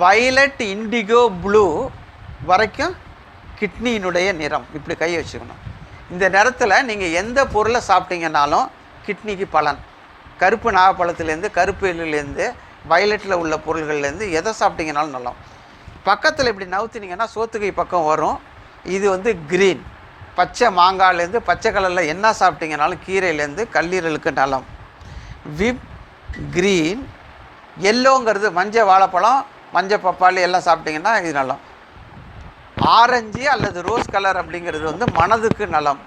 Violet indigo blue வரைக்கும் கிட்னியினுடைய நிறம். இப்படி கை வச்சுக்கணும். இந்த நிறத்தில் நீங்கள் எந்த பொருளை சாப்பிட்டீங்கன்னாலும் கிட்னிக்கு பலன். கருப்பு நாகப்பழத்துலேருந்து கருப்பு எள்ளுலேருந்து வயலட்டில் உள்ள பொருள்கள்லேருந்து எதை சாப்பிட்டீங்கனாலும் நல்லா. பக்கத்தில் இப்படி நவுத்துனீங்கன்னா சோத்துக்கை பக்கம் வரும். இது வந்து க்ரீன் பச்சை மாங்காய்லேருந்து பச்சை கலரில் என்ன சாப்பிட்டீங்கனாலும் கீரையிலேருந்து கல்லீரலுக்கு நலம். விப் க்ரீன் எல்லோங்கிறது மஞ்சள் வாழைப்பழம் மஞ்சள் பப்பாளி எல்லாம் சாப்பிட்டிங்கன்னா இது நலம். ஆரஞ்சு அல்லது ரோஸ் கலர் அப்படிங்கிறது வந்து மனதுக்கு நலம்.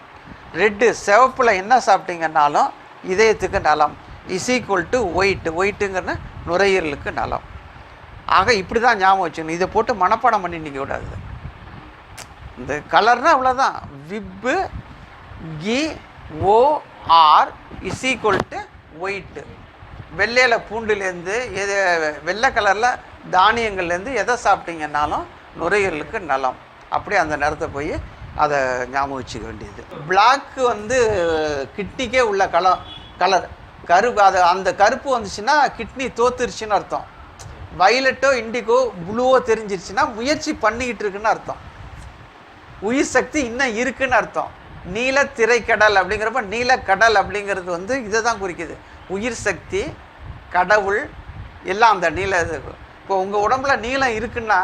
ரெட்டு சிவப்பில் என்ன சாப்பிட்டீங்கன்னாலும் இதயத்துக்கு நலம். இஸ் ஈக்குவல் டு ஒயிட்டு ஒயிட்டுங்கிறது நுரையீரலுக்கு நலம். ஆக இப்படி தான் ஞாபகம் வச்சுக்கணும். இதை போட்டு மனப்பாடம் பண்ணி நிற்க கூடாது. இந்த கலர்னால் அவ்வளோதான் விப்பு கி ஓ ஆர் இஸ் ஈக்குவல் டு ஒயிட்டு வெள்ளையில் பூண்டுலேருந்து எது வெள்ளை கலரில் தானியங்கள்லேருந்து எதை சாப்பிட்டீங்கன்னாலும் நுரையீரலுக்கு நலம். அப்படியே அந்த நேரத்தை போய் அதை ஞாபகம் வச்சுக்க வேண்டியது. பிளாக்கு வந்து கிட்னிக்கே உள்ள கலம் கலர் கருப்பு அது அந்த கருப்பு வந்துச்சுன்னா கிட்னி தோத்துருச்சுன்னு அர்த்தம். வயலட்டோ இண்டிகோ ப்ளூவோ தெரிஞ்சிருச்சுன்னா முயற்சி பண்ணிக்கிட்டு இருக்குன்னு அர்த்தம். உயிர் சக்தி இன்னும் இருக்குன்னு அர்த்தம். நீல திரைக்கடல் அப்படிங்கிறப்ப நீலக்கடல் அப்படிங்கிறது வந்து இதை தான் குறிக்குது. உயிர் சக்தி கடவுள் எல்லாம் அந்த நீல இது இப்போ உங்கள் உடம்புல நீளம் இருக்குன்னா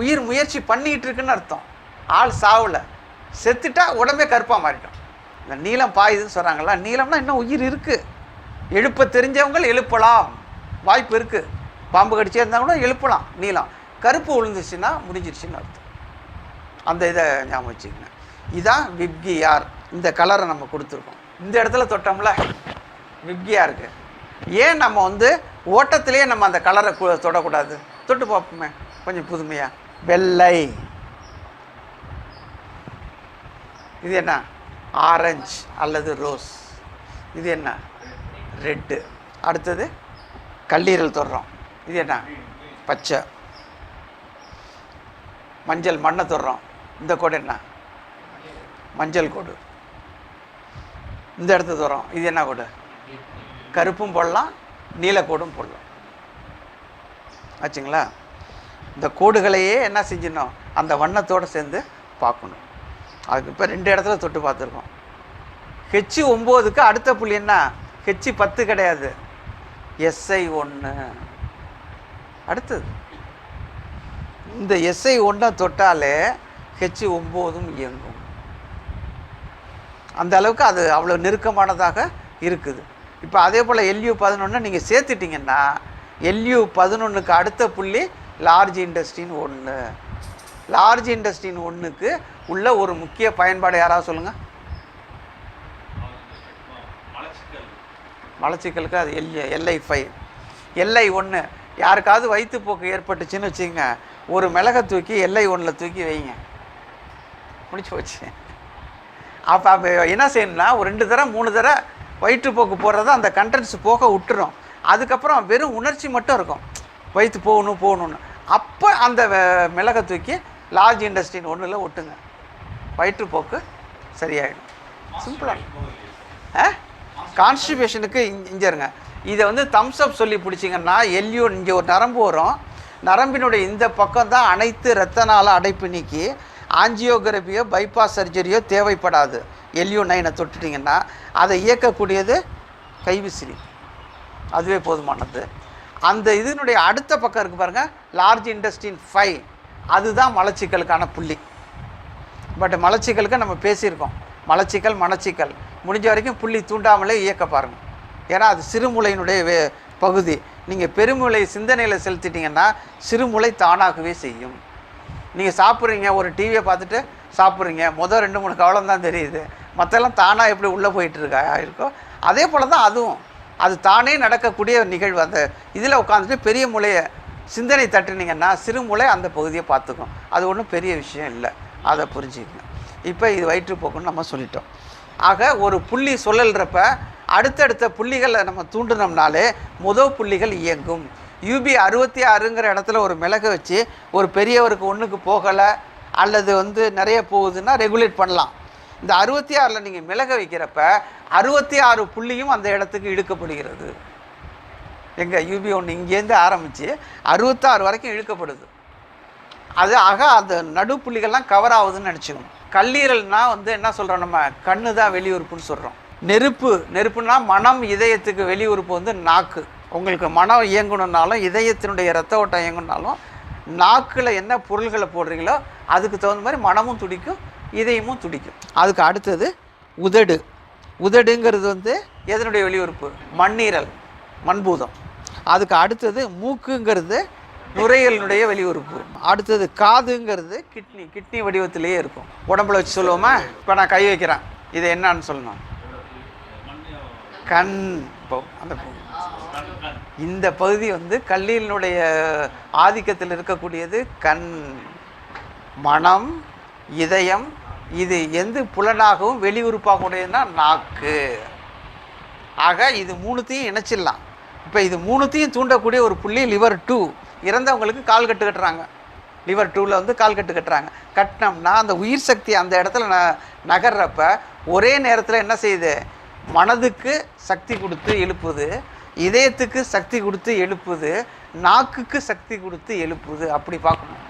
உயிர் முயற்சி பண்ணிக்கிட்டு இருக்குன்னு அர்த்தம். ஆள் சாவல. செத்துட்டா உடம்பே கருப்பாக மாறிட்டோம் இந்த நீளம் பாயுதுன்னு சொல்கிறாங்களா நீளம்னா இன்னும் உயிர் இருக்குது எழுப்ப தெரிஞ்சவங்க எழுப்பலாம். வாய்ப்பு இருக்குது பாம்பு கடிச்சே இருந்தால் கூட எழுப்பலாம் நீளம் கருப்பு விழுந்துச்சுன்னா முடிஞ்சிருச்சுன்னு அர்த்தம். அந்த இதை ஞாபகம் வச்சுக்கங்க. இதுதான் விப்கியார். இந்த கலரை நம்ம கொடுத்துருக்கோம். இந்த இடத்துல தொட்டோம்ல விப்கியா இருக்கு ஏன் நம்ம வந்து ஓட்டத்திலேயே நம்ம அந்த கலரை கு- தொடக்கூடாது? தொட்டு பார்ப்போமே. கொஞ்சம் புதுமையாக வெள்ளை. இது என்ன? ஆரஞ்சு அல்லது ரோஸ். இது என்ன? ரெட்டு. அடுத்தது கல்லீரல் தொடுறோம். இது என்ன? பச்சை. மஞ்சள் மண்ணை தொடுறோம். இந்த கோடு என்ன? மஞ்சள் கோடு. இந்த இடத்த தொடுறோம். இது என்ன கோடு? கருப்பும் போடலாம் நீலக்கோடும் போடலாம். ஆச்சுங்களா? இந்த கோடுகளையே என்ன செஞ்சிடணும்? அந்த வண்ணத்தோடு சேர்ந்து பார்க்கணும். அதுக்கு இப்போ ரெண்டு இடத்துல தொட்டு பார்த்துருக்கோம். ஹெச்சு ஒம்போதுக்கு அடுத்த புள்ளி என்ன? ஹெச்சு பத்து கிடையாது. எஸ்ஐ ஒன்று அடுத்தது. இந்த எஸ்ஐ ஒன்றை தொட்டாலே ஹெச்சு ஒம்போதும் இயங்கும். அந்த அளவுக்கு அது அவ்வளோ நெருக்கமானதாக இருக்குது. இப்போ அதே போல் எல்யூ பதினொன்று நீங்கள் சேர்த்துட்டிங்கன்னா எல்யூ பதினொன்றுக்கு அடுத்த புள்ளி லார்ஜ் இண்டஸ்ட்ரின்னு ஒன்று லார்ஜ் இண்டஸ்ட்ரின்னு ஒன்றுக்கு உள்ள ஒரு முக்கிய பயன்பாடு யாராவது சொல்லுங்கள் மலச்சிக்கலுக்கு அது எல் எல்ஐ ஃபைவ் எல்ஐ ஒன்று யாருக்காவது வயிற்றுப்போக்கு ஏற்பட்டுச்சுன்னு வச்சுங்க ஒரு மிளகை தூக்கி எல்ஐ ஒன்றில் தூக்கி வைங்க. முடிச்சு போச்சு. அப்போ அப்போ என்ன செய்யணும்னா ஒரு ரெண்டு தடவை மூணு தடவை வயிற்றுப்போக்கு போடுறத அந்த கண்டென்ட்ஸ் போக விட்டுரும். அதுக்கப்புறம் வெறும் உணர்ச்சி மட்டும் இருக்கும். வயிற்று போகணும் போகணும்னு. அப்போ அந்த மிளகை தூக்கி லார்ஜ் இண்டஸ்ட்ரின்னு ஒன்றில் ஒட்டுங்க. வயிற்றுப்போக்கு சரியாயிடும். சிம்பிளாக ஆ. கான்ஸ்டிபேஷனுக்கு இங்கே இருங்க. இதை வந்து தம்ஸ்அப் சொல்லி பிடிச்சிங்கன்னா எல்யூ இங்கே ஒரு நரம்பு வரும். நரம்பினுடைய இந்த பக்கம் தான் அனைத்து இரத்த நாள அடைப்பு நீக்கி ஆஞ்சியோகிராஃபியோ பைபாஸ் சர்ஜரியோ தேவைப்படாது. எல்யூ நைனை தொட்டுட்டிங்கன்னா அதை இயக்கக்கூடியது கைவிசிறி. அதுவே போதுமானது. அந்த இதனுடைய அடுத்த பக்கம் இருக்குது பாருங்கள் லார்ஜ் இண்டஸ்ட்ரின் ஃபைவ் அதுதான் மலச்சிக்கலுக்கான புள்ளி. பட் மலச்சிக்கலுக்கு நம்ம பேசியிருக்கோம். மலச்சிக்கல் மலச்சிக்கல் முடிஞ்ச வரைக்கும் புள்ளி தூண்டாமலே இயக்க பாருங்கள் ஏன்னா அது சிறுமுலையினுடைய வே பகுதி. நீங்கள் பெருமுளை சிந்தனையில் செலுத்திட்டிங்கன்னா சிறுமுளை தானாகவே செய்யும். நீங்கள் சாப்பிட்றீங்க ஒரு டிவியை பார்த்துட்டு சாப்பிட்றீங்க. முதல் ரெண்டு மூணு கவலம் தான் தெரியுது. மற்றெல்லாம் தானாக எப்படி உள்ளே போயிட்டு இருக்கா? இருக்கோ அதே போல் தான் அதுவும். அது தானே நடக்கக்கூடிய நிகழ்வு. அந்த இதில் உட்காந்துட்டு பெரிய மூளையை சிந்தனை தட்டுனீங்கன்னா சிறுமுளை அந்த பகுதியை பார்த்துக்கும். அது ஒன்றும் பெரிய விஷயம் இல்லை. அதை புரிஞ்சுக்கணும் இப்போ இது வயிற்றுப்போக்குன்னு நம்ம சொல்லிட்டோம். ஆக ஒரு புள்ளி சொல்லல்றப்ப அடுத்தடுத்த புள்ளிகளை நம்ம தூண்டினோம்னாலே முதல் புள்ளிகள் இயங்கும். யூபி அறுபத்தி ஆறுங்கிற இடத்துல ஒரு மிளகு வச்சு ஒரு பெரியவருக்கு ஒன்றுக்கு போகலை அல்லது வந்து நிறைய போகுதுன்னா ரெகுலேட் பண்ணலாம். இந்த அறுபத்தி ஆறில் நீங்கள் மிளக வைக்கிறப்ப அறுபத்தி ஆறு புள்ளியும் அந்த இடத்துக்கு இழுக்கப்படுகிறது. எங்கள் யூபி ஒன்று இங்கேருந்து ஆரம்பித்து அறுபத்தாறு வரைக்கும் இழுக்கப்படுது. அது ஆக அந்த நடுப்புள்ளிகள்லாம் கவர் ஆகுதுன்னு நினச்சிக்கணும். கல்லீரல்னால் வந்து என்ன சொல்கிறோம் நம்ம? கண்ணு தான் வெளியுறுப்புன்னு சொல்கிறோம் நெருப்பு நெருப்புனா மனம் இதயத்துக்கு வெளியுறுப்பு வந்து நாக்கு. உங்களுக்கு மனம் இயங்கணுன்னாலும் இதயத்தினுடைய ரத்த ஓட்டம் இயங்கணுனாலும் நாக்கில் என்ன பொருள்களை போடுறீங்களோ அதுக்கு தகுந்த மாதிரி மனமும் துடிக்கும் இதயமும் துடிக்கும். அதுக்கு அடுத்தது உதடு. உதடுங்கிறது வந்து எதனுடைய வெளியுறுப்பு? மண்ணீரல் மண்பூதம். அதுக்கு அடுத்தது மூக்குங்கிறது நுரையலினுடைய வெளியுறுப்பு. அடுத்தது காதுங்கிறது கிட்னி. கிட்னி வடிவத்திலேயே இருக்கும். உடம்புல வச்சு சொல்லுவோமா? இப்போ நான் கை வைக்கிறேன். இது என்னன்னு சொல்லணும்? கண். இப்போ அந்த இந்த பகுதி வந்து கல்லீரலினுடைய ஆதிக்கத்தில் இருக்கக்கூடியது கண் மனம் இதயம் இது எந்த புலனாகவும் வெளியுறுப்பாக உடையதுன்னா நாக்கு. ஆக இது மூணுத்தையும் இணைச்சிடலாம். இப்போ இது மூணுத்தையும் தூண்டக்கூடிய ஒரு புள்ளி லிவர் டூ இறந்தவங்களுக்கு கால் கட்டு கட்டுறாங்க. லிவர் டூவில் வந்து கால் கட்டு கட்டுறாங்க. கட்டினோம்னா அந்த உயிர் சக்தி அந்த இடத்துல ந நகர்றப்ப ஒரே நேரத்தில் என்ன செய்யுது? மனதுக்கு சக்தி கொடுத்து எழுப்புது. இதயத்துக்கு சக்தி கொடுத்து எழுப்புது நாக்குக்கு சக்தி கொடுத்து எழுப்புது அப்படி பார்க்கணும்.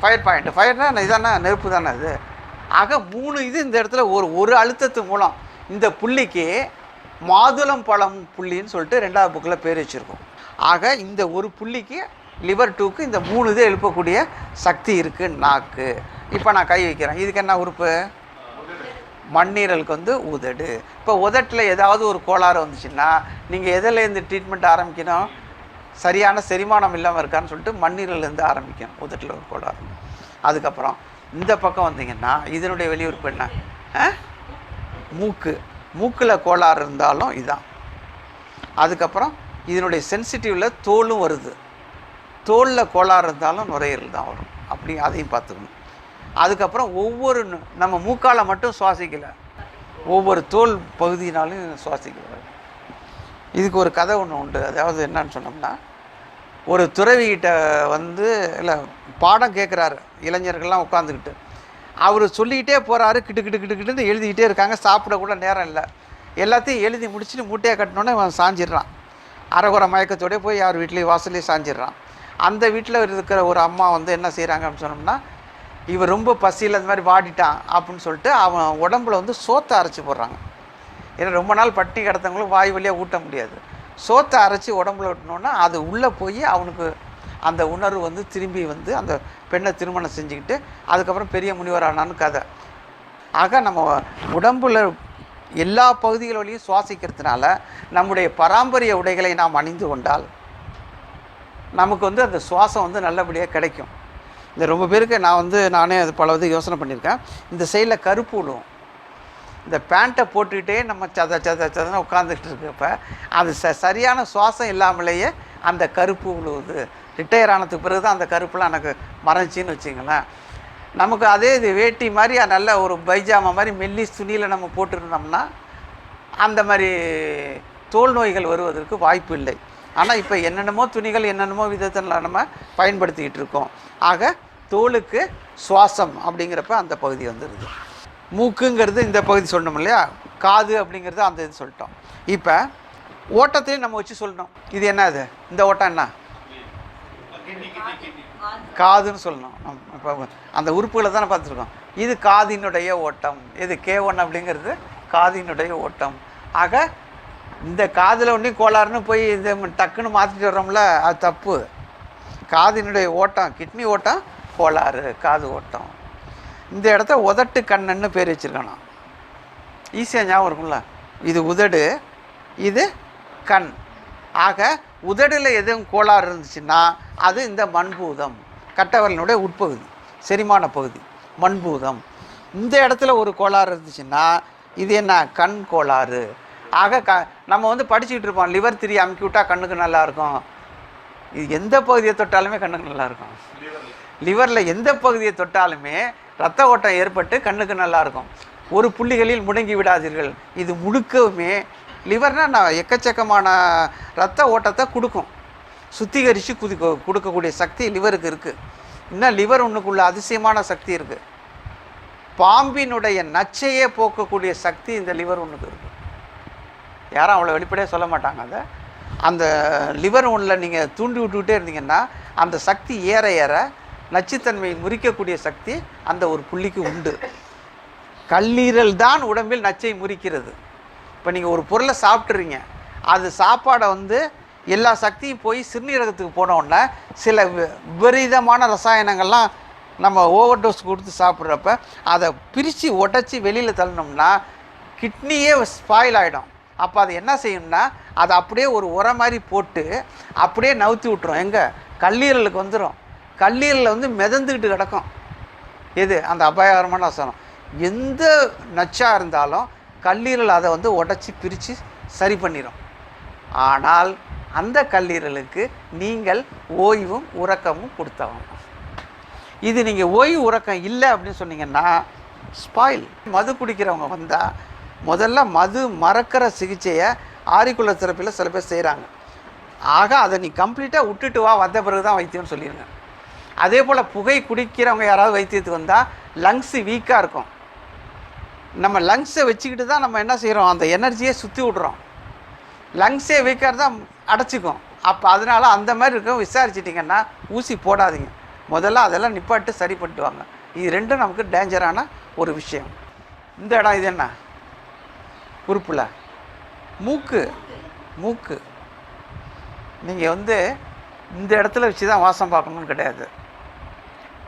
ஃபயர் பாயிண்ட் ஃபயர்னா இதானே? நெருப்பு தானே அது? ஆக மூணு இது இந்த இடத்துல ஒரு ஒரு அழுத்தத்து மூலம். இந்த புள்ளிக்கு மாதுளம் பழம் புள்ளின்னு சொல்லிட்டு ரெண்டாவது புக்கில் பேர் வச்சுருக்கோம். ஆக இந்த ஒரு புள்ளிக்கு லிவர் டூக்கு இந்த மூணு இது எழுப்பக்கூடிய சக்தி இருக்குது நாக்கு. இப்போ நான் கை வைக்கிறேன். இதுக்கு என்ன உறுப்பு? மண்ணீரலுக்கு வந்து உதடு. இப்போ உதட்டில் ஏதாவது ஒரு கோளாறு வந்துச்சுன்னா நீங்கள் எதுலேருந்து ட்ரீட்மெண்ட் ஆரம்பிக்கணும்? சரியான செரிமானம் இல்லாமல் இருக்கான்னு சொல்லிட்டு மண்ணீரல்லேருந்து ஆரம்பிக்கணும் உதட்டில் ஒரு கோளாறு. அதுக்கப்புறம் இந்த பக்கம் வந்தீங்கன்னா இதனுடைய வெளியுறுப்பு என்ன? ஆ? மூக்கு. மூக்கில் கோளாறு இருந்தாலும் இதான். அதுக்கப்புறம் இதனுடைய சென்சிட்டிவில் தோலும் வருது. தோலில் கோளாறு இருந்தாலும் நுரையீரல் தான் வரும். அப்படி அதையும் பார்த்துக்கணும். அதுக்கப்புறம் ஒவ்வொரு நம்ம மூக்கால் மட்டும் சுவாசிக்கலை. ஒவ்வொரு தோல் பகுதியினாலும் சுவாசிக்கிறார் இதுக்கு ஒரு கதை ஒன்று உண்டு. அதாவது என்னன்னு சொன்னோம்னா ஒரு துறவிகிட்ட வந்து இல்லை பாடம் கேட்குறாரு இளைஞர்கள்லாம் உட்காந்துக்கிட்டு அவர் சொல்லிக்கிட்டே போகிறாரு கிட்டு கிட்டு கிட்டு கிட்டு எழுதிக்கிட்டே இருக்காங்க. சாப்பிடக்கூட நேரம் இல்லை. எல்லாத்தையும் எழுதி முடிச்சுட்டு மூட்டையை கட்டினோன்னே அவன் சாஞ்சிடுறான். அரைகுறை மயக்கத்தோடய போய் யார் வீட்லேயும் வாசல்லையும் சாஞ்சிடுறான். அந்த வீட்டில் இருக்கிற ஒரு அம்மா வந்து என்ன செய்கிறாங்க அப்படின்னு சொன்னோம்னா இவன் ரொம்ப பசியில் அந்த மாதிரி வாடிட்டான் அப்படின்னு சொல்லிட்டு அவன் உடம்புல வந்து சோத்தை அரைச்சி போடுறாங்க. ஏன்னா ரொம்ப நாள் பட்டி கிடத்தவங்களும் வாய் வழியாக ஊட்ட முடியாது. சோத்தை அரைச்சி உடம்புல விட்டணுன்னா அது உள்ளே போய் அவனுக்கு அந்த உணர்வு வந்து திரும்பி வந்து அந்த பெண்ணை திருமணம் செஞ்சுக்கிட்டு அதுக்கப்புறம் பெரிய முனிவர் ஆனான்னு கதை. ஆக நம்ம உடம்புல எல்லா பகுதிகளையும் சுவாசிக்கிறதுனால நம்முடைய பாரம்பரிய உடைகளை நாம் அணிந்து கொண்டால் நமக்கு வந்து அந்த சுவாசம் வந்து நல்லபடியாக கிடைக்கும். இந்த ரொம்ப பேருக்கு நான் வந்து நானே அது பல இது யோசனை பண்ணியிருக்கேன். இந்த சைடில் கருப்பு விழுவும் இந்த பேண்ட்டை போட்டுக்கிட்டே நம்ம சத சத சதன உட்காந்துக்கிட்டு இருக்கப்ப அது ச சரியான சுவாசம் இல்லாமலேயே அந்த கருப்பு விழுவுது ரிட்டையர் ஆனதுக்கு பிறகு தான் அந்த கருப்புலாம் எனக்கு மறைஞ்சின்னு வச்சிங்களேன். நமக்கு அதே இது வேட்டி மாதிரி நல்ல ஒரு பைஜாமா மாதிரி மெல்லி துணியில் நம்ம போட்டுருந்தோம்னா அந்த மாதிரி தோல் நோய்கள் வருவதற்கு வாய்ப்பு இல்லை. ஆனால் இப்போ என்னென்னமோ துணிகள் என்னென்னமோ விதத்தில் நம்ம பயன்படுத்திக்கிட்டு இருக்கோம். ஆக தோலுக்கு சுவாசம் அப்படிங்கிறப்ப அந்த பகுதி வந்துடுது மூக்குங்கிறது இந்த பகுதி சொல்லணும் இல்லையா? காது அப்படிங்கிறது அந்த இது சொல்லிட்டோம். இப்போ ஓட்டத்தையும் நம்ம வச்சு சொல்லணும். இது என்ன இது இந்த ஓட்டம் என்ன? காதுன்னு சொல்லணும். இப்போ அந்த உறுப்புகளை தானே பார்த்துருக்கோம். இது காதினுடைய ஓட்டம். இது கே ஒன் அப்படிங்கிறது காதினுடைய ஓட்டம். ஆக இந்த காதில் ஒன்றையும் கோளாறுன்னு போய் இது டக்குன்னு மாற்றிட்டு வர்றோம்ல அது தப்பு. காதினுடைய ஓட்டம் கிட்னி ஓட்டம் கோளாறு காது ஓட்டம். இந்த இடத்த உதட்டு கண்ணன்னு பேர் வச்சுருக்கணும். ஈஸியாக ஞாபகம் இருக்கும்ல? இது உதடு இது கண். ஆக உதடில் எதுவும் கோளாறு இருந்துச்சுன்னா அது இந்த மண்பூதம். கட்டவரலினுடைய உட்பகுதி செரிமான பகுதி மண்பூதம். இந்த இடத்துல ஒரு கோளாறு இருந்துச்சுன்னா இது என்ன? கண் கோளாறு. ஆக க நம்ம வந்து படிச்சுக்கிட்டு இருப்போம் லிவர் திரி அமுக்கி விட்டா கண்ணுக்கு நல்லாயிருக்கும் இது எந்த பகுதியை தொட்டாலுமே கண்ணுக்கு நல்லாயிருக்கும் லிவரில் எந்த பகுதியை தொட்டாலுமே ரத்த ஓட்டம் ஏற்பட்டு கண்ணுக்கு நல்லாயிருக்கும் ஒரு புள்ளிகளில் முடங்கி விடாதீர்கள். இது முழுக்கவுமே லிவர்னால் நான் எக்கச்சக்கமான ரத்த ஓட்டத்தை கொடுக்கும். சுத்திகரித்து குதி கொடுக்கக்கூடிய சக்தி லிவருக்கு இருக்குது இன்னும் லிவர் ஒன்றுக்குள்ள அதிசயமான சக்தி இருக்குது பாம்பினுடைய நச்சையே போக்கக்கூடிய சக்தி இந்த லிவர் ஒன்றுக்கு இருக்குது யாரும் அவ்வளோ வெளிப்படையாக சொல்ல மாட்டாங்க அதை. அந்த லிவர் ஒன்றில் நீங்கள் தூண்டி விட்டுக்கிட்டே இருந்தீங்கன்னா அந்த சக்தி ஏற ஏற நச்சுத்தன்மையை முறிக்கக்கூடிய சக்தி அந்த ஒரு புள்ளிக்கு உண்டு. கல்லீரல் தான் உடம்பில் நச்சை முறிக்கிறது. இப்போ நீங்கள் ஒரு பொருளை சாப்பிட்றீங்க அது சாப்பாடை வந்து எல்லா சக்தியும் போய் சிறுநீரகத்துக்கு போனோடனே சில வி- விபரீதமான ரசாயனங்கள்லாம் நம்ம ஓவர் டோஸ் கொடுத்து சாப்பிட்றப்ப அதை பிரித்து உடச்சி வெளியில் தள்ளணும்னா கிட்னியே ஸ்பாயில் ஆகிடும் அப்போ அது என்ன செய்யும்னா அதை அப்படியே ஒரு உரம் மாதிரி போட்டு அப்படியே நவுத்தி விட்டுரும். எங்கே? கல்லீரலுக்கு வந்துடும் கல்லீரலில் வந்து மிதந்துக்கிட்டு கிடக்கும். எது? அந்த அபாயகரமான அசனம். எந்த நச்சாக இருந்தாலும் கல்லீரல் அதை வந்து உடச்சி பிரித்து சரி பண்ணிடும் ஆனால் அந்த கல்லீரலுக்கு நீங்கள் ஓய்வும் உறக்கமும் கொடுத்தவங்க. இது நீங்கள் ஓய்வு உறக்கம் இல்லை அப்படின்னு சொன்னீங்கன்னா ஸ்பாயில் மது குடிக்கிறவங்க வந்தால் முதல்ல மது மறக்கிற சிகிச்சையை ஆரிக்குள்ள தெரப்பியில் சில பேர் செய்கிறாங்க ஆக அதை நீ கம்ப்ளீட்டாக விட்டுட்டு வா வந்த பிறகு தான் வைத்தியம்னு சொல்லிடுங்க அதே போல் புகை குடிக்கிறவங்க யாராவது வைத்தியத்துக்கு வந்தால் லங்ஸு வீக்காக இருக்கும். நம்ம லங்ஸை வச்சுக்கிட்டு தான் நம்ம என்ன செய்கிறோம் அந்த எனர்ஜியை சுற்றி விட்றோம். லங்ஸே வீக்காக இருந்தால் அடைச்சிக்கும். அப்போ அதனால அந்த மாதிரி இருக்க விசாரிச்சிட்டிங்கன்னா ஊசி போடாதீங்க. முதல்ல அதெல்லாம் நிப்பாட்டு சரி பண்ணிட்டுவாங்க இது ரெண்டும் நமக்கு டேஞ்சரான ஒரு விஷயம். இந்த இடம் இது என்ன? உறுப்பில். மூக்கு. மூக்கு. நீங்கள் வந்து இந்த இடத்துல வச்சு தான் வாசம் பார்க்கணுன்னு கிடையாது.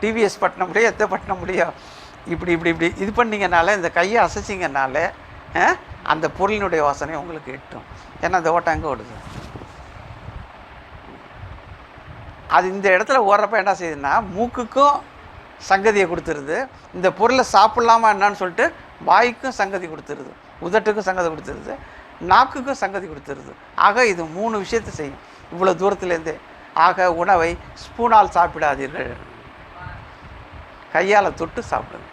டிவிஎஸ் பட்டின முடியும் எத்த பட்டின முடியும் இப்படி இப்படி இப்படி. இது பண்ணிங்கனால இந்த கையை அசைச்சிங்கனால அந்த பொருளினுடைய வாசனை உங்களுக்கு எட்டும். ஏன்னா அந்த ஓட்டம் எங்கே ஓடுது? அது இந்த இடத்துல ஓடுறப்ப என்ன செய்யுதுன்னா மூக்குக்கும் சங்கதியை கொடுத்துருது. இந்த பொருளை சாப்பிட்லாமா என்னன்னு சொல்லிட்டு வாய்க்கும் சங்கதி கொடுத்துருது. உதட்டுக்கும் சங்கதி கொடுத்துருது. நாக்குக்கும் சங்கதி கொடுத்துருது. ஆக இது மூணு விஷயத்தை செய்யும். இவ்வளோ தூரத்துலேருந்தே. ஆக உணவை ஸ்பூனால் சாப்பிடாதீர்கள். கையால் தொட்டு சாப்பிடுங்க.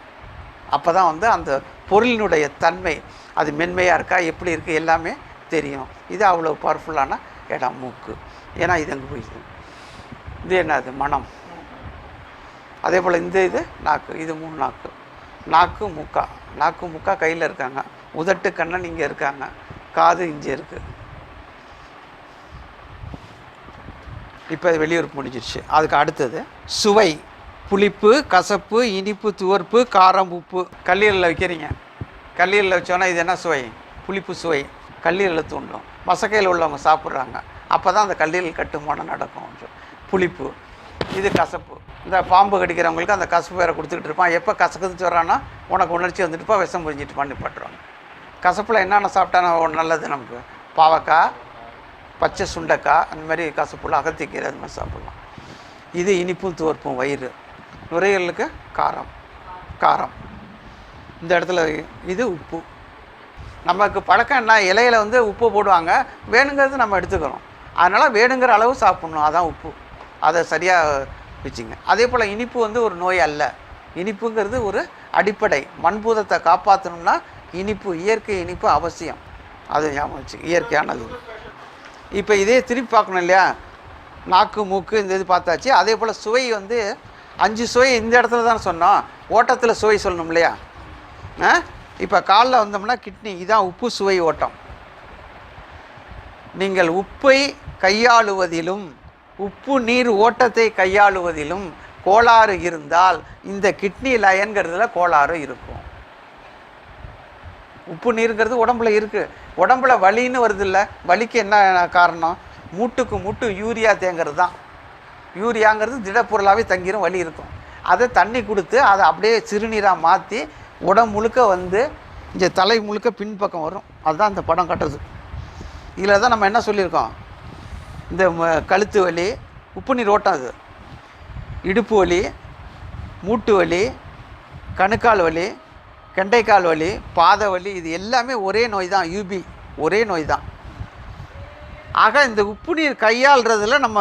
அப்போ தான் வந்து அந்த பொருளினுடைய தன்மை அது மென்மையாக இருக்கா எப்படி இருக்குது எல்லாமே தெரியும். இது அவ்வளோ பவர்ஃபுல்லான இடம் மூக்கு. ஏன்னா இது அங்கே போயிடுது இது என்னது? மனம். அதே போல் இந்த இது நாக்கு. இது மூணு நாக்கு. நாக்கு முக்கா. நாக்கு முக்கா கையில் இருக்காங்க. உதட்டு கண்ணன் இங்கே இருக்காங்க. காது இங்கே இருக்குது இப்போ வெளியூர் முடிஞ்சிருச்சு. அதுக்கு அடுத்தது சுவை. புளிப்பு கசப்பு இனிப்பு துவர்ப்பு காரம் உப்பு. கல்லீரலில் வைக்கிறீங்க. கல்லீரலில் வச்சோன்னா இது என்ன சுவை? புளிப்பு சுவை. கல்லீரலில் தூண்டும். மசக்கையில் உள்ளவங்க சாப்பிட்றாங்க. அப்போ தான் அந்த கல்லீரல் கட்டுமானம் நடக்கும். புளிப்பு. இது கசப்பு. இந்த பாம்பு கடிக்கிறவங்களுக்கு அந்த கசப்பு வேறு கொடுத்துக்கிட்டு இருப்பான். எப்போ கசக்குதுன்னு சொல்கிறான்னா உனக்கு உணர்ச்சி வந்துட்டுப்பா விஷம் புரிஞ்சிட்டு பண்ணி பட்டுருவாங்க கசப்பில் என்னென்ன சாப்பிட்டா நல்லது நமக்கு. பாவக்காய் பச்சை சுண்டைக்காய் அந்த மாதிரி கசப்புள்ள அகத்திக்கீரை அது மாதிரி சாப்பிட்லாம். இது இனிப்பும் துவர்ப்பும் வயிறு. நுரையீரலுக்கு காரம். காரம். இந்த இடத்துல இது உப்பு. நமக்கு பழக்கம் என்ன? இலையில் வந்து உப்பு போடுவாங்க. வேணுங்கிறது நம்ம எடுத்துக்கிறோம் அதனால் வேணுங்கிற அளவு சாப்பிட்ணும். அதான் உப்பு. அதை சரியாக வச்சுங்க. அதே போல் இனிப்பு வந்து ஒரு நோய் அல்ல. இனிப்புங்கிறது ஒரு அடிப்படை. மண்பூதத்தை காப்பாற்றணும்னா இனிப்பு இயற்கை இனிப்பு அவசியம். அது ஞாபகம் வச்சு இயற்கையானது. இப்போ இதே திருப்பி பார்க்கணும் இல்லையா? நாக்கு மூக்கு இந்த இது பார்த்தாச்சு. அதே போல் சுவை வந்து அஞ்சு சுவை இந்த இடத்துல தான் சொன்னோம். ஓட்டத்தில் சுவை சொல்லணும் இல்லையா? ஆ? இப்போ காலில் வந்தோம்னா கிட்னி இதான் உப்பு சுவை ஓட்டம். நீங்கள் உப்பை கையாளுவதிலும் உப்பு நீர் ஓட்டத்தை கையாளுவதிலும் கோளாறு இருந்தால் இந்த கிட்னி லயன்கிறதுல கோளாறு இருக்கும். உப்பு நீருங்கிறது உடம்புல இருக்குது உடம்புல வலின்னு வருது இல்லை வலிக்கு என்ன காரணம்? மூட்டுக்கு மூட்டு யூரியா தேங்கிறது தான் யூரியாங்கிறது திடப்பொருளாகவே தங்கிரும் வலி இருக்கும். அதை தண்ணி கொடுத்து அதை அப்படியே சிறுநீராக மாற்றி உடம்பு முழுக்க வந்து இங்கே தலை முழுக்க பின்பக்கம் வரும். அதுதான் இந்த படம் கட்டுறது. இதில் தான் நம்ம என்ன சொல்லியிருக்கோம்? இந்த ம- கழுத்து வலி உப்பு நீர் ஓட்டம் அது. இடுப்பு வலி மூட்டு வலி கணுக்கால் வலி கெண்டைக்கால் வலி பாத வலி இது எல்லாமே ஒரே நோய் தான் யூபி. ஒரே நோய் தான். ஆக இந்த உப்பு நீர் கையாளுறதுல நம்ம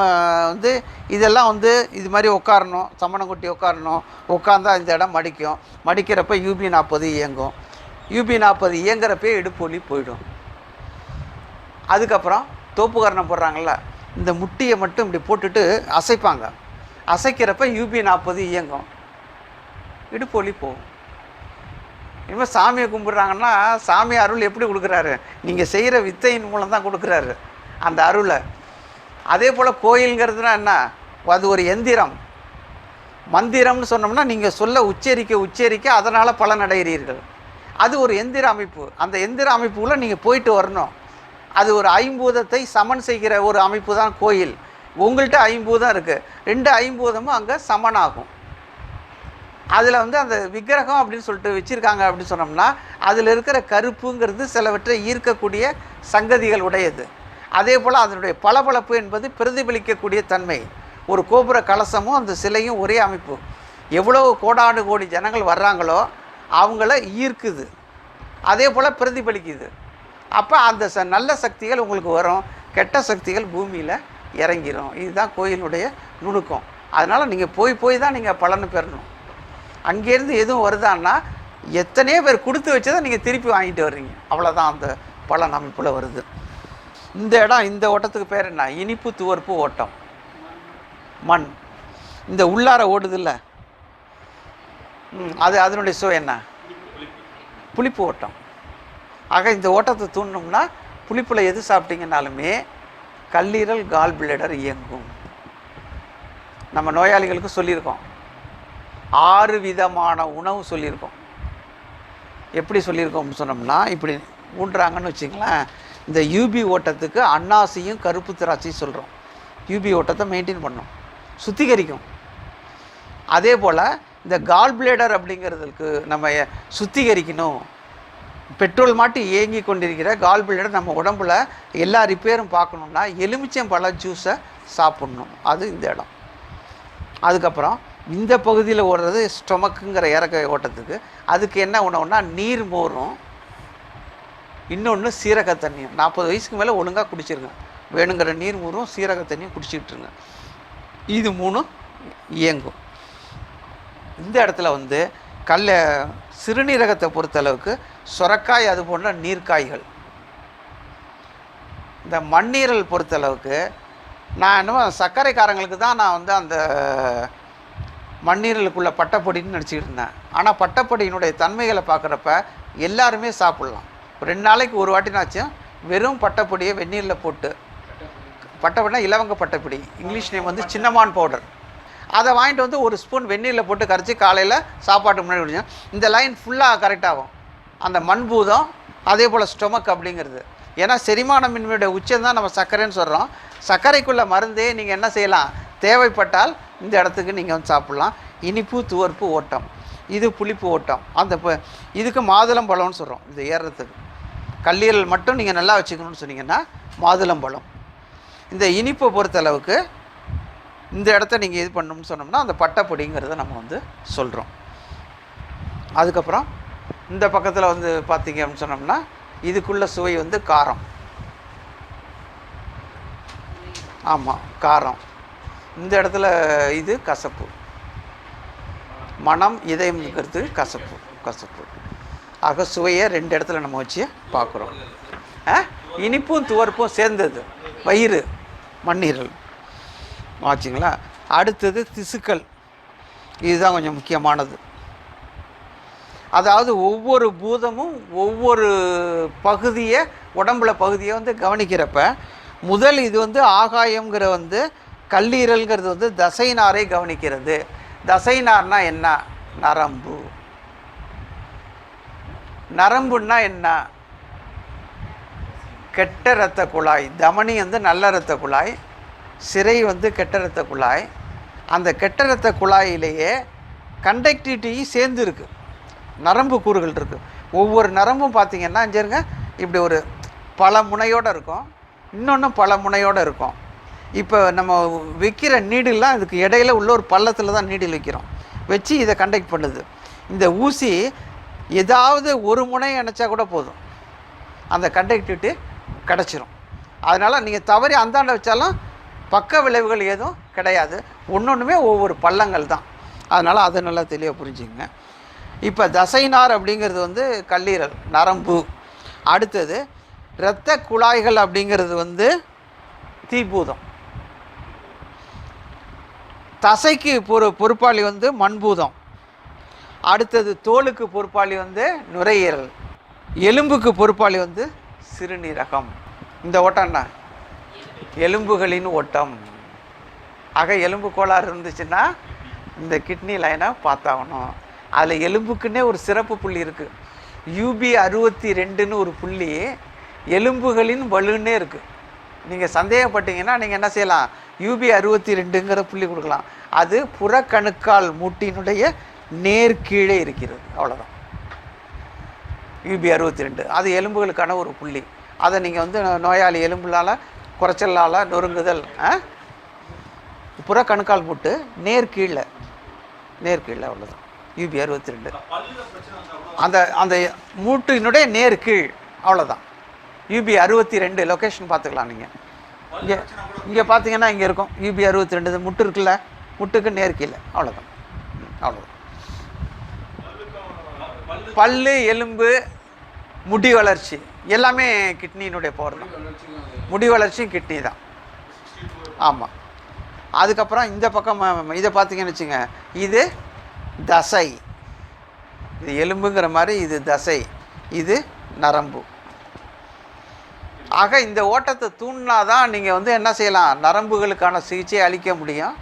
வந்து இதெல்லாம் வந்து இது மாதிரி உட்காரணும் சமணம் கொட்டி உட்காரணும் உட்காந்தா இந்த இடம் மடிக்கும். மடிக்கிறப்ப யூபி நாற்பது இயங்கும். யூபி நாற்பது இயங்குறப்பே இடுப்பு வலி போயிடும். அதுக்கப்புறம் தோப்புக்கரணம் போடுறாங்கல்ல இந்த முட்டியை மட்டும் இப்படி போட்டுட்டு அசைப்பாங்க. அசைக்கிறப்ப யூபி நாற்பது இயங்கும். இடுப்பு வலி போகும். இனிமேல் சாமியை கும்பிட்றாங்கன்னா சாமி அருள் எப்படி கொடுக்குறாரு? நீங்கள் செய்கிற வித்தையின் மூலம் தான் கொடுக்குறாரு. அந்த அருளை. அதே போல் கோயில்ங்கிறதுனா என்ன? அது ஒரு எந்திரம். மந்திரம்னு சொன்னோம்னா நீங்கள் சொல்ல உச்சரிக்க உச்சரிக்க அதனால் பலன் அடைகிறீர்கள். அது ஒரு எந்திர அமைப்பு. அந்த எந்திர அமைப்புக்குள்ளே நீங்கள் போயிட்டு வரணும். அது ஒரு ஐம்பூதத்தை சமன் செய்கிற ஒரு அமைப்பு தான் கோயில். உங்கள்கிட்ட ஐம்பூதம் இருக்குது ரெண்டு ஐம்பூதமும் அங்கே சமனாகும். அதில் வந்து அந்த விக்கிரகம் அப்படின்னு சொல்லிட்டு வச்சுருக்காங்க அப்படின்னு சொன்னோம்னா அதில் இருக்கிற கருப்புங்கிறது சிலவற்றை ஈர்க்கக்கூடிய சங்கதிகள் உடையது. அதே போல் அதனுடைய பளபளப்பு என்பது பிரதிபலிக்கக்கூடிய தன்மை. ஒரு கோபுர கலசமும் அந்த சிலையும் ஒரே அமைப்பு. எவ்வளோ கோடாடு கோடி ஜனங்கள் வர்றாங்களோ அவங்கள ஈர்க்குது. அதே போல் பிரதிபலிக்குது. அப்போ அந்த ச நல்ல சக்திகள் உங்களுக்கு வரும். கெட்ட சக்திகள் பூமியில் இறங்கிரும். இதுதான் கோயிலுடைய நுணுக்கம். அதனால் நீங்கள் போய் போய் தான் நீங்கள் பலன் பெறணும். அங்கேருந்து எதுவும் வருதான்னா எத்தனையோ பேர் கொடுத்து வச்சதை நீங்கள் திருப்பி வாங்கிட்டு வர்றீங்க. அவ்வளோதான் அந்த பலன் அமைப்பில் வருது. இந்த இடம் இந்த ஓட்டத்துக்கு பேர் என்ன? இனிப்பு துவர்ப்பு ஓட்டம். மண். இந்த உள்ளார ஓடுதில்ல? ம், அது அதனுடைய சுவை என்ன? புளிப்பு ஓட்டம். ஆக இந்த ஓட்டத்தை தூண்டணும்னா புளிப்பில் எது சாப்பிட்டீங்கன்னாலுமே கல்லீரல் கால் பிளேடர் இயங்கும். நம்ம நோயாளிகளுக்கு சொல்லியிருக்கோம். ஆறு விதமான உணவு சொல்லியிருக்கோம். எப்படி சொல்லியிருக்கோம்னு சொன்னோம்னா இப்படி ஊன்றாங்கன்னு வச்சுங்களேன் இந்த யூபி ஓட்டத்துக்கு அன்னாசியும் கருப்பு திராட்சையும் சொல்கிறோம் யூபி ஓட்டத்தை மெயின்டைன் பண்ணும் சுத்திகரிக்கும். அதே போல் இந்த கால் பிளேடர் அப்படிங்கிறதுக்கு நம்ம சுத்திகரிக்கணும். பெட்ரோல் மாட்டி இயங்கி கொண்டிருக்கிற கால் பிளேடர் நம்ம உடம்புல எல்லா ரிப்பேரும் பார்க்கணுன்னா எலுமிச்சம் பழ ஜூஸை சாப்பிட்ணும். அது இந்த இடம். அதுக்கப்புறம் இந்த பகுதியில் ஓடுறது ஸ்டொமக்குங்கிற இறக்க ஓட்டத்துக்கு. அதுக்கு என்ன உணவுன்னா நீர் மோரும் இன்னொன்று சீரக தண்ணியும். நாற்பது வயசுக்கு மேலே ஒழுங்காக குடிச்சிருங்க. வேணுங்கிற நீர் மோரும் சீரக தண்ணியும் குடிச்சிக்கிட்டுருங்க இது மூணும் இயங்கும். இந்த இடத்துல வந்து கல்ல சிறுநீரகத்தை பொறுத்தளவுக்கு சுரக்காய் அது போன்ற நீர்க்காய்கள். இந்த மண்ணீரல் பொறுத்தளவுக்கு நான் என்னமோ சர்க்கரைக்காரங்களுக்கு தான் நான் வந்து அந்த மண்ணீரலுக்குள்ள பட்டப்பொடின்னு நினச்சிக்கிட்டு இருந்தேன். ஆனால் பட்டப்பொடியினுடைய தன்மைகளை பார்க்குறப்ப எல்லாருமே சாப்பிட்லாம். ரெண்டு நாளைக்கு ஒரு வாட்டினாச்சும் வெறும் பட்டைப்பொடியை வெந்நீரில் போட்டு பட்டப்பொடினா இலவங்க பட்டைப்பொடி. இங்கிலீஷ் நேம் வந்து சின்னமான் பவுடர் அதை வாங்கிட்டு வந்து ஒரு ஸ்பூன் வெந்நீரில் போட்டு கரைச்சி காலையில் சாப்பாட்டுக்கு முன்னாடி குடிச்சா இந்த லைன் ஃபுல்லாக கரெக்டாகும் அந்த மண்பூதம் அதே போல் ஸ்டொமக் அப்படிங்கிறது. ஏன்னா செரிமானமின்மையுடைய உச்சம் தான் நம்ம சர்க்கரைன்னு சொல்கிறோம் சர்க்கரைக்குள்ள மருந்தே நீங்கள் என்ன செய்யலாம்? தேவைப்பட்டால் இந்த இடத்துக்கு நீங்கள் வந்து சாப்பிட்லாம். இனிப்பு துவர்ப்பு ஓட்டம். இது புளிப்பு ஓட்டம். அந்த ப- இதுக்கு மாதுளம்பழம்னு சொல்கிறோம் இது ஏறுறதுக்கு கல்லீரல் மட்டும் நீங்கள் நல்லா வச்சுக்கணும்னு சொன்னீங்கன்னா மாதுளம்பழம் இந்த இனிப்பை பொறுத்தளவுக்கு இந்த இடத்த நீங்கள் இது பண்ணணும்னு சொன்னோம்னா அந்த பட்டைப்பொடிங்கிறத நம்ம வந்து சொல்கிறோம் அதுக்கப்புறம் இந்த பக்கத்தில் வந்து பார்த்தீங்க அப்படின்னு சொன்னோம்னா இதுக்குள்ள சுவை வந்து காரம். ஆமாம் காரம். இந்த இடத்துல இது கசப்பு. மனம் இதயம்ங்கிறது கசப்பு கசப்பு. ஆக சுவையை ரெண்டு இடத்துல நம்ம வச்சு பார்க்குறோம். ஆ? இனிப்பும் துவர்ப்பும் சேர்ந்தது. வயிறு மண்ணீரல். ஆச்சுங்களா? அடுத்தது திசுக்கள். இதுதான் கொஞ்சம் முக்கியமானது. அதாவது ஒவ்வொரு பூதமும் ஒவ்வொரு பகுதியை உடம்புல பகுதியை வந்து கவனிக்கிறப்ப முதல் இது வந்து ஆகாயங்கிற வந்து கல்லீரல்ங்கிறது வந்து தசைநாரை கவனிக்கிறது. தசைநார்னா என்ன? நரம்பு. நரம்புன்னா என்ன? கெட்ட இரத்த குழாய். தமனி வந்து நல்ல இரத்த குழாய். சிறை வந்து கெட்ட இரத்த குழாய். அந்த கெட்ட இரத்த குழாயிலேயே கண்டக்டிவிட்டியும் சேர்ந்து இருக்குது நரம்பு கூறுகள் இருக்குது ஒவ்வொரு நரம்பும் பார்த்தீங்கன்னா சரிங்க இப்படி ஒரு பல முனையோடு இருக்கும். இன்னொன்று பல முனையோடு இருக்கும். இப்போ நம்ம வைக்கிற நீடில்லாம் இதுக்கு இடையில உள்ள ஒரு பள்ளத்தில் தான் நீடில் வைக்கிறோம். வச்சு இதை கண்டக்ட் பண்ணுது. இந்த ஊசி ஏதாவது ஒரு முனை அணைச்சா கூட போதும். அந்த கண்டக்டிவிட்டி கிடச்சிரும். அதனால் நீங்கள் தவறி அந்தாண்ட வச்சாலும் பக்க விளைவுகள் எதுவும் கிடையாது. ஒன்றொன்றுமே ஒவ்வொரு பள்ளங்கள் தான். அதனால் அதை நல்லா தெளிவாக புரிஞ்சுங்க இப்போ தசைநார் அப்படிங்கிறது வந்து கல்லீரல் நரம்பு. அடுத்தது இரத்த குழாய்கள் அப்படிங்கிறது வந்து தீபூதம். தசைக்கு பொறு பொறுப்பாளி வந்து மண்பூதம். அடுத்தது தோலுக்கு பொறுப்பாளி வந்து நுரையீரல் எலும்புக்கு பொறுப்பாளி வந்து சிறுநீரகம். இந்த ஓட்டம் என்ன? எலும்புகளின் ஓட்டம். ஆக எலும்பு கோளாறு இருந்துச்சுன்னா இந்த கிட்னி லைனை பார்த்தாகணும். அதில் எலும்புக்குன்னே ஒரு சிறப்பு புள்ளி இருக்குது யூபி அறுபத்தி ரெண்டுன்னு ஒரு புள்ளி எலும்புகளின் வலுன்னே இருக்குது நீங்கள் சந்தேகப்பட்டீங்கன்னா நீங்கள் என்ன செய்யலாம்? யூபி அறுபத்தி ரெண்டுங்கிற புள்ளி கொடுக்கலாம். அது புறக்கணுக்கால் மூட்டினுடைய நேர்கீழே இருக்கிறது. அவ்வளோதான் யூபி அறுபத்தி ரெண்டு அது எலும்புகளுக்கான ஒரு புள்ளி. அதை நீங்கள் வந்து நோயாளி எலும்புலால் குறைச்சலால் நொறுங்குதல் ஆ? புறக்கணுக்கால் போட்டு நேர்கீழே. நேர்கீழே அவ்வளோதான் யூபி அறுபத்தி ரெண்டு அந்த அந்த மூட்டினுடைய நேர் கீழ் அவ்வளோதான் யூபி அறுபத்தி ரெண்டு லொக்கேஷன் பார்த்துக்கலாம் நீங்கள் இங்கே இங்கே பார்த்தீங்கன்னா இங்கே இருக்கும். யூபி அறுபத்தி ரெண்டு முட்டு இருக்குல்ல? முட்டுக்கு நேர் கீழே அவ்வளோதான் அவ்வளோதான் பல் எலும்பு முடி வளர்ச்சி. எல்லாமே கிட்னியினுடைய பவர் தான். முடி வளர்ச்சியும் கிட்னி தான். ஆமாம் அதுக்கப்புறம் இந்த பக்கம் இதை பார்த்தீங்கன்னு வச்சுங்க. இது தசை. இது எலும்புங்கிற மாதிரி இது தசை. இது நரம்பு. ஆக இந்த ஓட்டத்தை தூண்டினா தான் நீங்கள் வந்து என்ன செய்யலாம்? நரம்புகளுக்கான சிகிச்சை அளிக்க முடியும்.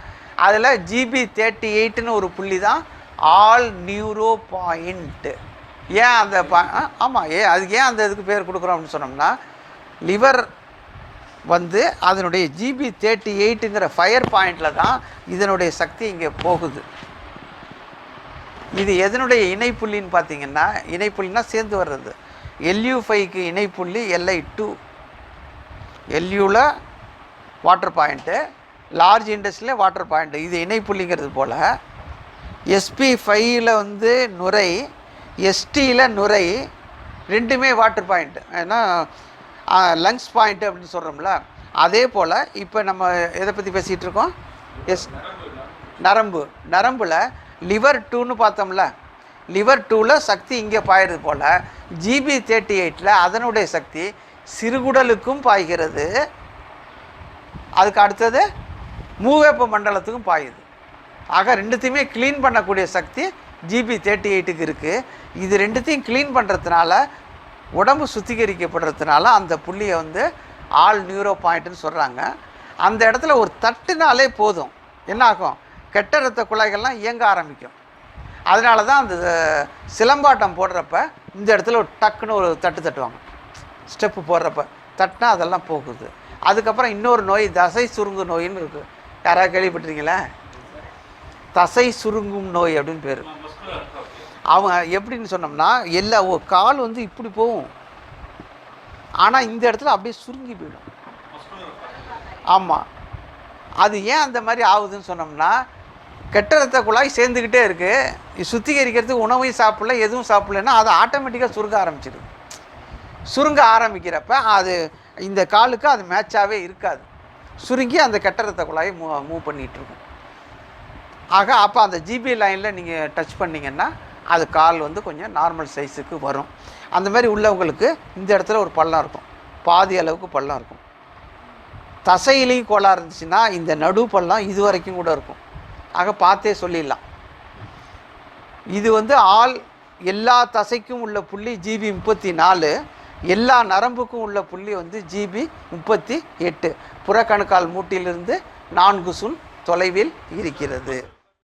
அதில் ஜிபி தேர்ட்டி எயிட்னு ஒரு புள்ளி தான். ஆல் நியூரோ பாயிண்ட்டு ஏன் அந்த பா ஆமாம் ஏன் அதுக்கு ஏன் அந்த இதுக்கு பேர் கொடுக்குறோம் அப்படின்னு சொன்னோம்னா லிவர் வந்து அதனுடைய ஜிபி தேர்ட்டி எயிட்டுங்கிற ஃபயர் பாயிண்டில் தான் இதனுடைய சக்தி இங்கே போகுது. இது எதனுடைய இணைப்புள்ளின்னு பார்த்தீங்கன்னா இணைப்புள்ளினா சேர்ந்து வர்றது. எல்யூ ஃபைவ்க்கு இணைப்புள்ளி L I two water point large இண்டஸ்ட்ரியில் வாட்டர் பாயிண்ட்டு இது இணைப்புள்ளிங்கிறது போல் எஸ்பி ஃபைவ்ல வந்து நுரை எஸ்டியில் நுரை ரெண்டுமே வாட்டர் பாயிண்ட் ஏன்னா லங்ஸ் பாயிண்ட் அப்படின்னு சொல்கிறோம்ல அதே போல் இப்போ நம்ம எதை பற்றி பேசிகிட்டு இருக்கோம்? எஸ் நரம்பு. நரம்பில் லிவர் டூன்னு பார்த்தோம்ல லிவர் டூவில் சக்தி இங்கே பாயிறது போல் ஜிபி தேர்ட்டி எயிட்டில் அதனுடைய சக்தி சிறுகுடலுக்கும் பாய்கிறது. அதுக்கு அடுத்தது மூவேப்ப மண்டலத்துக்கும் பாயுது. ஆக ரெண்டுத்தையுமே க்ளீன் பண்ணக்கூடிய சக்தி ஜிபி தேர்ட்டி எயிட்டுக்கு இருக்குது இது ரெண்டுத்தையும் க்ளீன் பண்ணுறதுனால உடம்பு சுத்திகரிக்கப்படுறதுனால அந்த புள்ளியை வந்து ஆல் நியூரோ பாயிண்ட்டுன்னு சொல்கிறாங்க அந்த இடத்துல ஒரு தட்டுனாலே போதும். என்ன ஆகும் கெட்ட ரத்த குழாய்கள்லாம் இயங்க ஆரம்பிக்கும். அதனால தான் அந்த சிலம்பாட்டம் போடுறப்ப இந்த இடத்துல ஒரு டக்குன்னு ஒரு தட்டு தட்டுவாங்க. ஸ்டெப்பு போடுறப்ப தட்டினா அதெல்லாம் போகுது. அதுக்கப்புறம் இன்னொரு நோய் தசை சுருங்கு நோயின்னு இருக்குது யாராவது கேள்விப்பட்டிருக்கீங்களா? தசை சுருங்கும் நோய் அப்படின்னு பேர். அவன் எப்படின்னு சொன்னோம்னா எல்லா ஓ கால் வந்து இப்படி போகும். ஆனால் இந்த இடத்துல அப்படியே சுருங்கி போயிடும். ஆமாம் அது ஏன் அந்த மாதிரி ஆகுதுன்னு சொன்னோம்னா கெட்ட ரத்த குழாய் சேர்ந்துக்கிட்டே இருக்குது சுத்திகரிக்கிறதுக்கு உணவையும் சாப்பிடல எதுவும் சாப்பிடலன்னா அது ஆட்டோமேட்டிக்காக சுருங்க ஆரம்பிச்சிடுது சுருங்க ஆரம்பிக்கிறப்ப அது இந்த காலுக்கு அது மேட்சாகவே இருக்காது. சுருங்கி அந்த கெட்ட ரத்த குழாயை மூ மூவ் பண்ணிகிட்ருக்கும் இருக்கும். ஆக அப்போ அந்த ஜிபி லைனில் நீங்கள் டச் பண்ணிங்கன்னா அது கால் வந்து கொஞ்சம் நார்மல் சைஸுக்கு வரும். அந்த மாதிரி உள்ளவங்களுக்கு இந்த இடத்துல ஒரு பள்ளம் இருக்கும். பாதி அளவுக்கு பள்ளம் இருக்கும். தசையிலையும் கோளாறு இருந்துச்சுன்னா இந்த நடு பள்ளம் இது வரைக்கும் கூட இருக்கும். ஆக பார்த்தே சொல்லிடலாம். இது வந்து ஆள் எல்லா தசைக்கும் உள்ள புள்ளி ஜிபி முப்பத்தி நாலு எல்லா நரம்புக்கும் உள்ள புள்ளி வந்து ஜிபி முப்பத்தி எட்டு. புறக்கணுக்கால் மூட்டிலிருந்து நான்கு சுன் தொலைவில் இருக்கிறது.